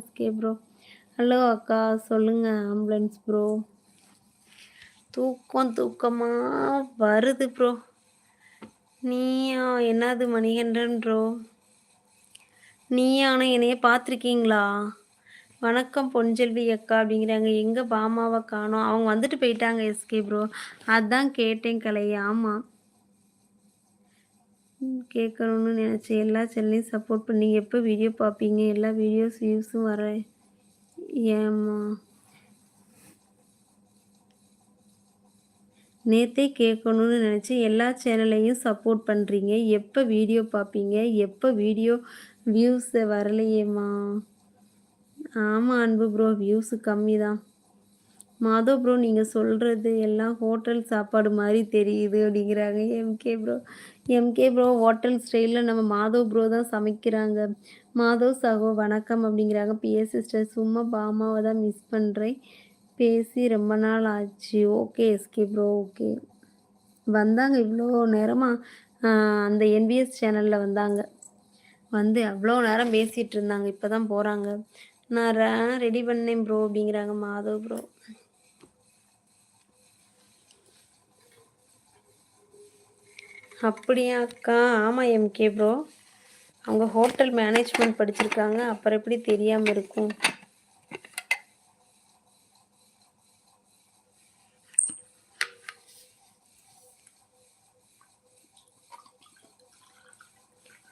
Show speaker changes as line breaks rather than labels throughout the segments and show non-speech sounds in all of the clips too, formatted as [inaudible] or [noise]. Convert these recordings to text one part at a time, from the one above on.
SK bro hello அக்கா சொல்லுங்கள் ambulance bro தூக்கம் தூக்கமாக வருது ப்ரோ நீயா என்னது மணிகண்டன் ப்ரோ நீயான என்னைய பார்த்துருக்கீங்களா? வணக்கம் பொன்செல்வி அக்கா அப்படிங்கிறாங்க. எங்கே பாமாவை காணோம். அவங்க வந்துட்டு போயிட்டாங்க எஸ்கே ப்ரோ அதான் கேட்டேன் கலை ஆமாம் கேட்கணும்னு நினச்சேன். எல்லா சேனலையும் சப்போர்ட் பண்ணி எப்போ வீடியோ பார்ப்பீங்க? எல்லா வீடியோஸ் வியூஸும் வர ஏம்மா? நேற்றே கேட்கணும்னு நினச்சி எல்லா சேனல்லையும் சப்போர்ட் பண்ணுறீங்க எப்போ வீடியோ பார்ப்பீங்க? எப்போ வீடியோ வியூஸ் வரலையேம்மா? ஆமாம் அன்பு ப்ரோ வியூஸு கம்மி தான் மாதவ் ப்ரோ நீங்கள் சொல்கிறது எல்லாம் ஹோட்டல் சாப்பாடு மாதிரி தெரியுது அப்படிங்கிறாங்க. MK bro MK bro hotel ஸ்டைலில் நம்ம மாதவ் ப்ரோ தான் சமைக்கிறாங்க. மாதவ் சகோ வணக்கம் அப்படிங்கிறாங்க. பிஎஸ் சிஸ்டர் சும்மா பாமாவை தான் மிஸ் பண்ணுறேன் பேசி ரொம்ப நாள் ஆச்சு. ஓகே எஸ்கே ப்ரோ ஓகே வந்தாங்க இவ்வளோ நேரமாக அந்த என்பிஎஸ் சேனலில் வந்தாங்க. வந்து அவ்வளோ நேரம் பேசிகிட்டு இருந்தாங்க. இப்போ தான் போகிறாங்க நான் ரெடி பண்ணேன் ப்ரோ அப்படிங்கிறாங்க மாதவ் ப்ரோ அப்படியா அக்கா? ஆமாம் எம்கே ப்ரோ அவங்க ஹோட்டல் மேனேஜ்மெண்ட் படிச்சிருக்காங்க. அப்புறம் எப்படி தெரியாமல் இருக்கும்?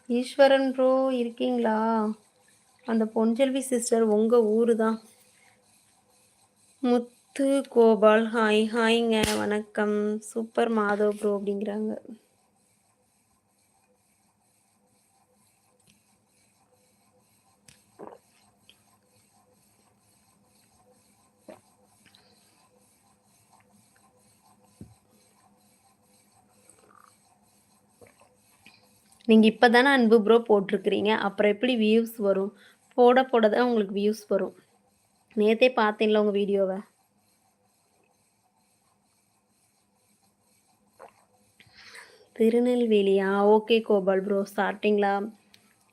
ஈஸ்வரன் ப்ரோ இருக்கீங்களா? அந்த பொஞ்சல்வி சிஸ்டர் உங்கள் ஊர் தான் முத்து கோபால் ஹாய் ஹாய்ங்க வணக்கம். சூப்பர் மாதவ் ப்ரோ அப்படிங்கிறாங்க. நீங்கள் இப்போ தானே அன்பு ப்ரோ போட்டிருக்கிறீங்க. அப்புறம் எப்படி வியூஸ் வரும்? போட போட தான் உங்களுக்கு வியூஸ் வரும். நேற்றே பார்த்தீங்களா உங்கள் வீடியோவை. திருநெல்வேலியா? ஓகே கோபால் ப்ரோ ஸ்டார்டிங்களா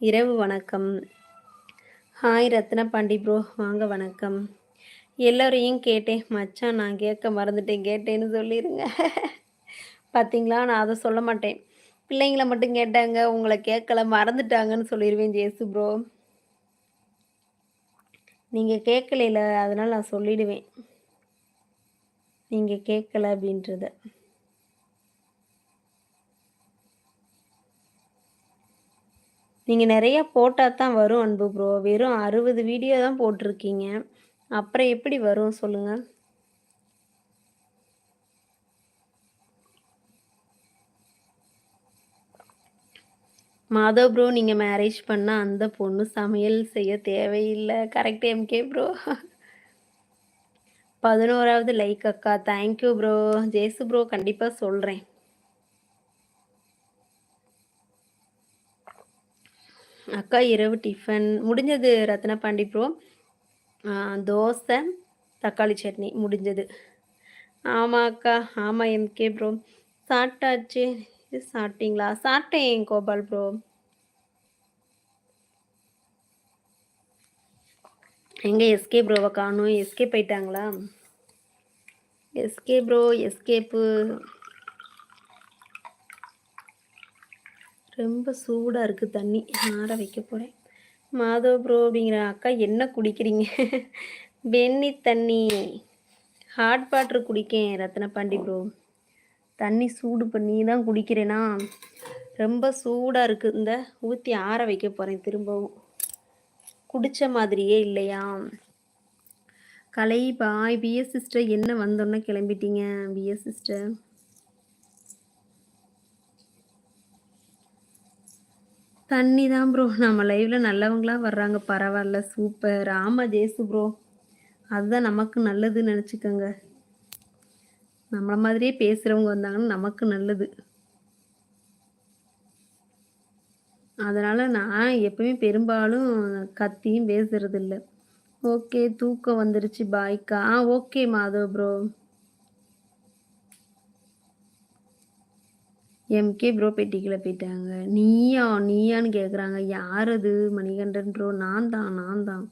இரவு வணக்கம். ஹாய் ரத்ன பாண்டி ப்ரோ வாங்க வணக்கம். எல்லோரையும் கேட்டேன். மச்சான் நான் கேட்க மறந்துட்டேன். கேட்டேன்னு சொல்லிடுங்க [laughs] பார்த்தீங்களா நான் அதை சொல்ல மாட்டேன். பிள்ளைங்கள மட்டும் கேட்டாங்க உங்களை கேட்கல மறந்துட்டாங்கன்னு சொல்லிடுவேன் ஜேசு ப்ரோ நீங்கள் கேட்கலையில அதனால் நான் சொல்லிடுவேன். நீங்கள் கேட்கல அப்படின்றத. நீங்கள் நிறையா போட்டால் தான் வரும் அன்பு ப்ரோ வெறும் அறுபது வீடியோ தான் போட்டிருக்கீங்க. அப்புறம் எப்படி வரும் சொல்லுங்கள் மாதவ் ப்ரோ நீங்கள் மேரேஜ் பண்ணால் அந்த பொண்ணு சமையல் செய்ய தேவையில்லை. கரெக்ட் எம்கே ப்ரோ பதினோராவது லைக் அக்கா. Thank you bro Jesu bro கண்டிப்பாக சொல்கிறேன் அக்கா இரவு டிஃபன் முடிஞ்சது ரத்ன பாண்டி ப்ரோ தோசை தக்காளி சட்னி முடிஞ்சது. ஆமாம் அக்கா. ஆமாம் எம்கே ப்ரோ சாப்பிட்டாச்சு. சாப்பிட்டீங்களா? சாப்பிட்டேன் கோபால் ப்ரோ எங்கே எஸ்கே ப்ரோவை காணும். எஸ்கே போயிட்டாங்களா? எஸ்கே ப்ரோ எஸ்கேப்பு ரொம்ப சூடாக இருக்குது தண்ணி. ஆற வைக்க போகிறேன் மாதவ் ப்ரோ அப்படிங்கிற அக்கா என்ன குடிக்கிறீங்க? [laughs] வெண்ணி தண்ணி. ஹாட் வாட்ரு குடிக்கேன் ரத்ன பாண்டி ப்ரோ தண்ணி சூடு பண்ணி தான் குடிக்கிறேன்னா ரொம்ப சூடாக இருக்குது இந்த ஊற்றி ஆற வைக்க போகிறேன் திரும்பவும். குடித்த மாதிரியே இல்லையா? கலை பாய் பிஎஸ் சிஸ்டர் என்ன வந்தோன்னே கிளம்பிட்டீங்க? பிஎஸ் சிஸ்டர் தண்ணி தான் ப்ரோ நம்ம லைவில் நல்லவங்களாம் வர்றாங்க. பரவாயில்ல சூப்பர் ஆமாம் ஜேசு ப்ரோ அதுதான் நமக்கு நல்லதுன்னு நினச்சிக்கோங்க. நம்மளை மாதிரியே பேசுகிறவங்க வந்தாங்கன்னா நமக்கு நல்லது. அதனால் நான் எப்பவுமே பெரும்பாலும் கத்தியும் பேசுறது இல்லை ஓகே தூக்கம் வந்துருச்சு பாய்க்கா. ஆ okay Madhav bro MK bro பெட்டிக்கில் போயிட்டாங்க. நீயா நீயான்னு கேட்குறாங்க யார் அது? மணிகண்டன் ப்ரோ நான் தான் நான் தான்.